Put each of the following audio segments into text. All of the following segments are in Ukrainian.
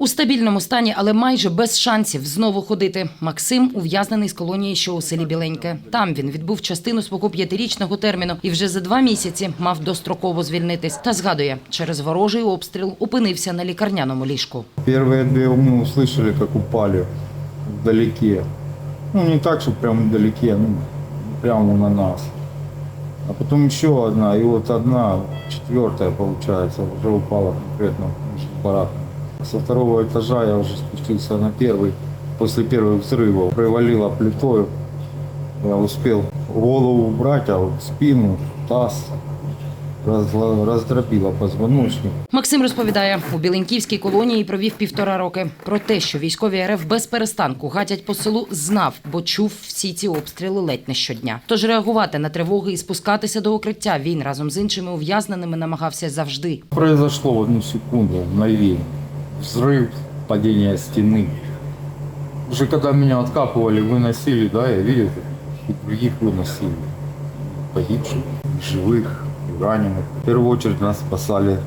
У стабільному стані, але майже без шансів знову ходити. Максим ув'язнений з колонії, що у селі Біленьке. Там він відбув частину свого п'ятирічного терміну і вже за два місяці мав достроково звільнитись. Та згадує, через ворожий обстріл опинився на лікарняному ліжку. Первые две мы услышали, как упали вдалеке. Ну, не так, что прям вдалеке, ну, прямо на нас. А потом еще одна, и вот одна, четвертая, получается, уже упала конкретно между бараками. Со второго этажа я уже спустился на первый. После первых взрывов привалило плитой. Я успел голову убрать, а вот спину, таз разла- раздробило позвоночник. Максим розповідає, у Біленьківській колонії провів півтора роки. Про те, що військові РФ без перестанку гатять по селу, знав, бо чув всі ці обстріли ледь не щодня. Тож реагувати на тривоги і спускатися до укриття він разом з іншими ув'язненими намагався завжди. Произошло в одну секунду, мгновение. Взрыв, падение стены. Уже когда меня откапывали, выносили, да, я видел, и других выносили. Погибших, и живых, и раненых. В первую очередь нас спасали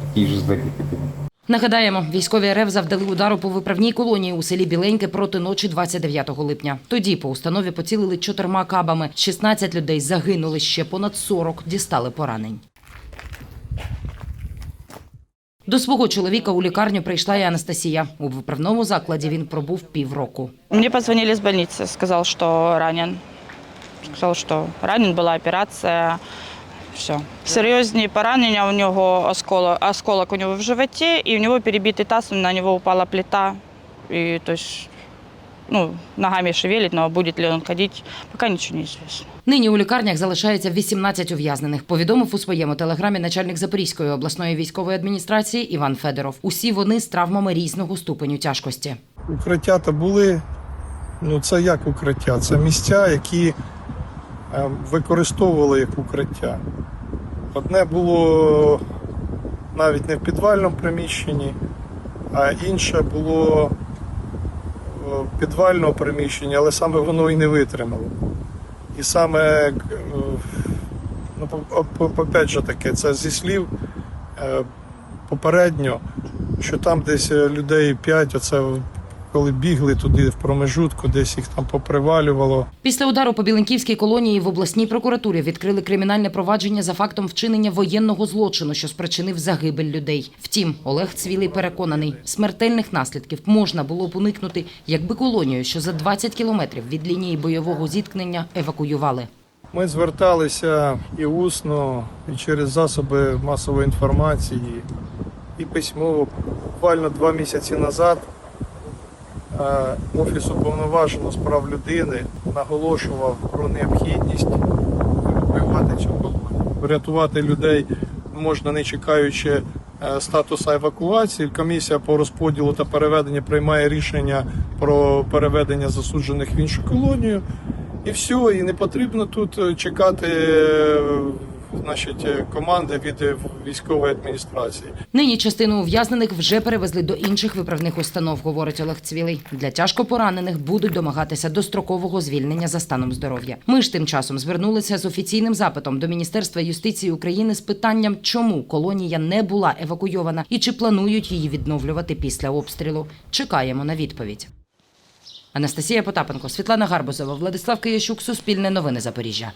такие же зэки, как и мы. Нагадаємо, військові РФ завдали удару по виправній колонії у селі Біленьке проти ночі 29 липня. Тоді по установі поцілили чотирма кабами. 16 людей загинули, ще понад 40 дістали поранень. До свого чоловіка у лікарню прийшла і Анастасія. У виправному закладі він пробув півроку. Мне позвонили с больницы, сказал, что ранен. Сказал, что ранен, была операция. Все. Серйозні поранення у нього осколок, осколок у него в животе, и у него перебитый таз, на него упала плита. И то есть, ну, ногами шевелит, но будет ли он ходить, пока ничего не известно. Нині у лікарнях залишається 18 ув'язнених. Повідомив у своєму телеграмі начальник Запорізької обласної військової адміністрації Іван Федоров. Усі вони з травмами різного ступеню тяжкості. Укриття то були. Ну це як укриття? Це місця, які е, використовували як укриття. Одне було навіть не в підвальному приміщенні, а інше було е, приміщення, але саме воно і не витримало. І саме, е, ну, опять же таке, це зі слів е, попередньо, що там десь е, людей 5, оце коли бігли туди в промежутку, десь їх там попривалювало. Після удару по Біленківській колонії в обласній прокуратурі відкрили кримінальне провадження за фактом вчинення воєнного злочину, що спричинив загибель людей. Втім, Олег Цвілий переконаний, смертельних наслідків можна було б уникнути, якби колонію, що за 20 кілометрів від лінії бойового зіткнення евакуювали. Ми зверталися і усно, і через засоби масової інформації, і письмово. Буквально два місяці назад Офіс уповноваженого з прав людини наголошував про необхідність евакуювати цю колонію. Врятувати людей можна не чекаючи е, статусу евакуації. Комісія по розподілу та переведенню приймає рішення про переведення засуджених в іншу колонію. І все, і не потрібно тут е, чекати е, значить, е, команди від е, військової адміністрації. Нині частину ув'язнених вже перевезли до інших виправних установ, говорить Олег Цвілий. Для тяжко поранених будуть домагатися дострокового звільнення за станом здоров'я. Ми ж тим часом звернулися з офіційним запитом до Міністерства юстиції України з питанням, чому колонія не була евакуйована і чи планують її відновлювати після обстрілу. Чекаємо на відповідь. Анастасія Потапенко, Світлана Гарбузова, Владислав Киящук, Суспільне новини Запоріжжя.